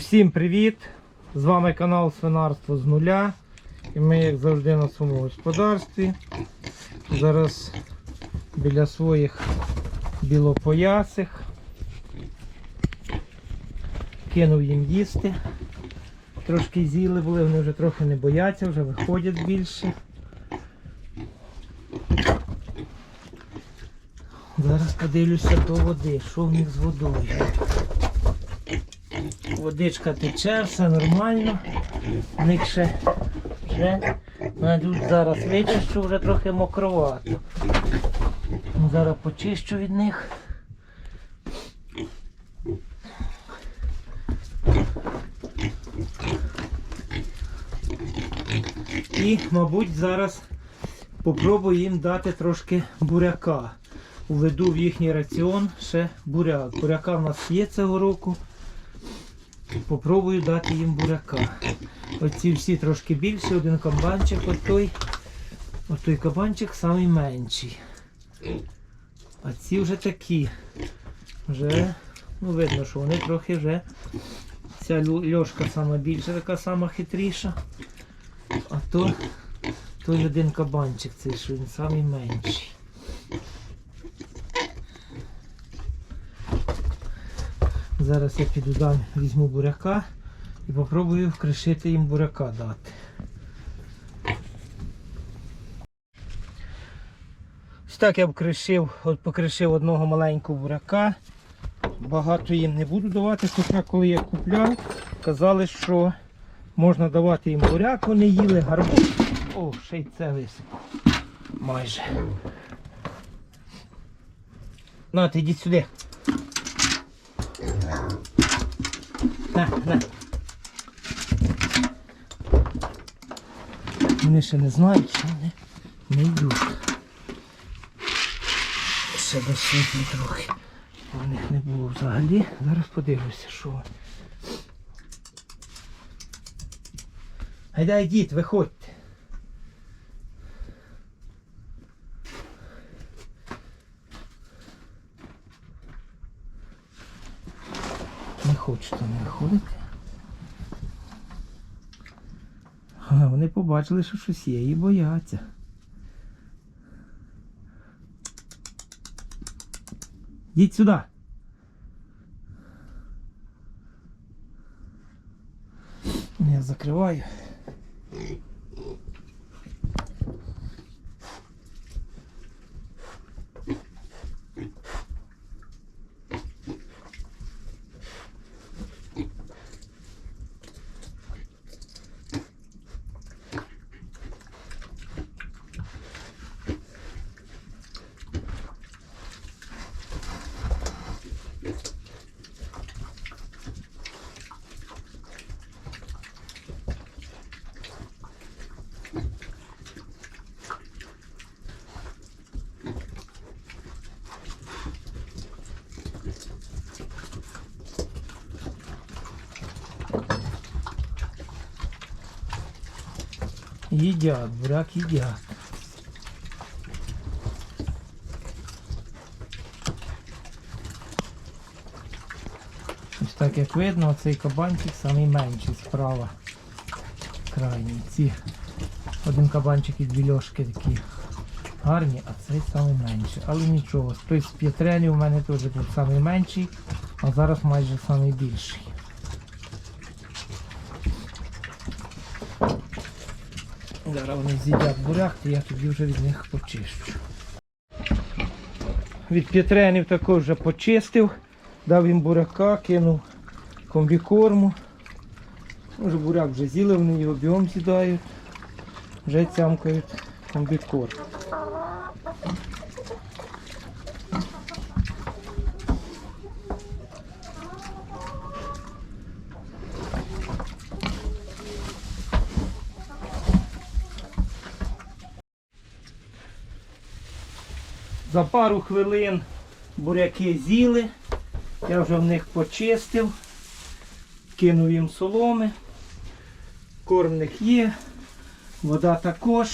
Всім привіт! З вами канал Свинарство з нуля. І ми, як завжди, на своєму господарстві. Зараз біля своїх білопоясих. Кинув їм їсти. Трошки з'їли були, вони вже трохи не бояться, вже виходять більше. Зараз подивлюся до води, що в них з водою. Водичка тече, все нормально. В них ще вже навіть зараз вичищу, вже трохи мокровато. Ну, Зараз почищу від них. І, мабуть, зараз попробую їм дати трошки буряка. Уведу в їхній раціон ще буряк. Буряка в нас є цього року. Попробую дати їм буряка. Оці всі трошки більші, один кабанчик, от той, от той кабанчик самий менший. А ці вже такі. Вже, ну видно, що вони трохи вже. Ця льошка сама більша, така сама хитріша. А то той один кабанчик, цей що він самий менший. Зараз я піду дам, візьму буряка і попробую вкришити їм буряка дати. Ось так я вкришив, от покришив одного маленького буряка. Багато їм не буду давати, хоча коли я купляв, казали, що можна давати їм буряк, вони їли гарбуз. О, ще й це висипав. Майже. На, ти йдіть сюди. На, на. Вони ще не знають, що вони не йдуть. Ще досвідні трохи. У них не було взагалі. Зараз подивлюся, що. вони. Гайда йдіть, виходьте. Не хочуть вони виходити. Вони побачили, що щось є і бояться. Йдіть сюди. Я закриваю. Їдять, буряк їдять. Ось так як видно, цей кабанчик самий менший справа. Крайній. Ці один кабанчик і дві такі гарні, а цей самий менший. Але нічого, з п'ятренів у мене теж був самий менший, а зараз майже самий Зараз вони з'їдять буряк, то я тоді вже від них почищу. Від п'ятренів також вже почистив, дав їм буряка, кинув комбікорму. Може буряк вже з'їли, вони його об'єм з'їдають, вже цямкають комбікорм. За пару хвилин буряки з'їли. Я вже в них почистив, кинув їм соломи. Корм в них є, вода також.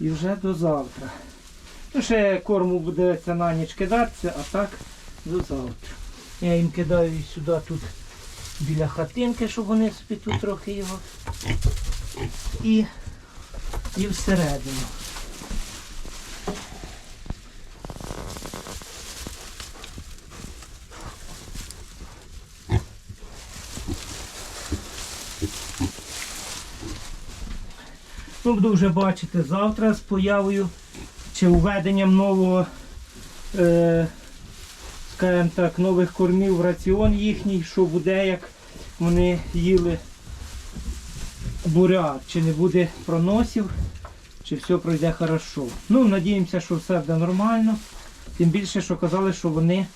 І вже до завтра. Ну, ще корму буде на ніч кидатися, а так до завтра. Я їм кидаю сюди тут біля хатинки, щоб вони собі тут трохи його. І, і всередину. Ну, буду вже бачити завтра з появою чи введенням нового, е, скажімо так, нових кормів в раціон їхній, що буде, як вони їли буряк, чи не буде проносів, чи все пройде хорошо. Ну, надіємося, що все буде нормально. Тим більше, що казали, що вони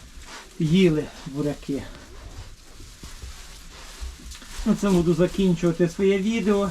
їли буряки. Ну, це буду закінчувати своє відео.